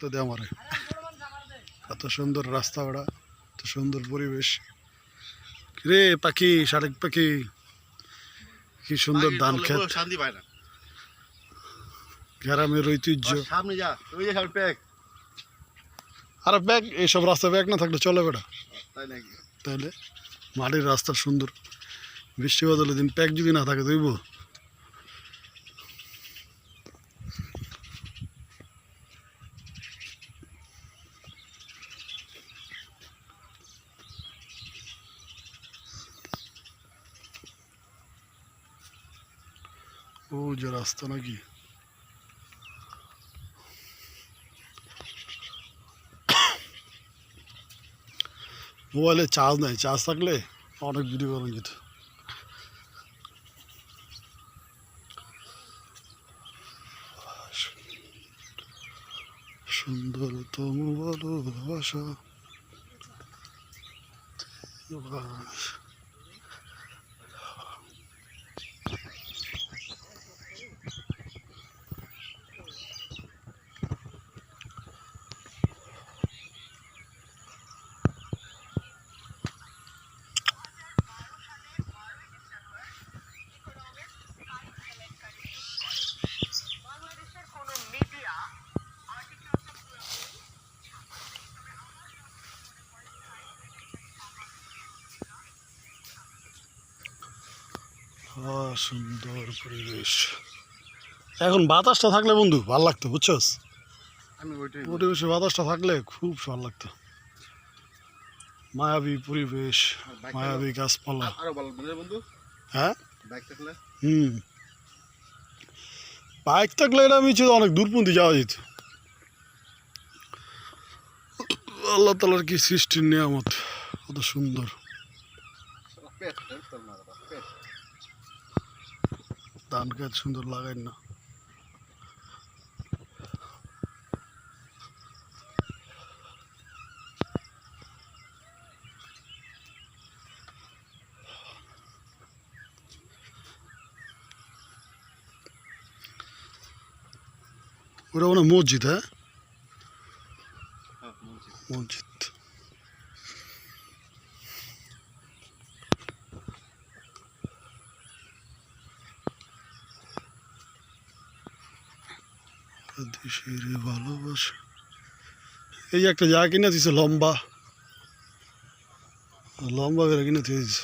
থাকতে দে আমারে। এত সুন্দর রাস্তা ওটা এত সুন্দর পরিবেশ। রে পাখি শারেক পাখি কি সুন্দর ধান ক্ষেত শান্তি পায় না। গ্রামের ঐতিহ্য। আর সামনে যা ওই যে প্যাক। আর ব্যাগ এইসব রাস্তা ব্যাগ না থাকলে চলে বেটা। তাই নাকি? তাহলে মাটির রাস্তা সুন্দর। বৃষ্টি বদলের দিন প্যাক যদি না থাকে দইব ও যে রাস্তা নাকি? মোবাইলে চার্জ নাই, চার্জ থাকলে অনেক ভিডিও করা যেত সুন্দরতম ভালোবাসা। সুন্দর পরিবেশ। এখন বাতাসটা থাকলে বন্ধু ভালো লাগতো বুঝছস? পরিবেশে বাতাসটা থাকলে খুব ভালো লাগতো। মায়াবী পরিবেশ মায়াবী গাছপালা। হ্যাঁ? বাইক থাকলে? হুম। বাইক থাকলে এটা আমি অনেক দূর পর্যন্ত যাওয়া যেত। আল্লাহ তালার কি সৃষ্টির নিয়ামত কত সুন্দর। ধান গাছ সুন্দর লাগাই না। মনে মসজিদ হ্যাঁ? হ্যাঁ মসজিদ। দেশের ভালোবাসা। এই একটা জায়গা কিনে দিছে লম্বা। লম্বা করে কিনে দিয়েছে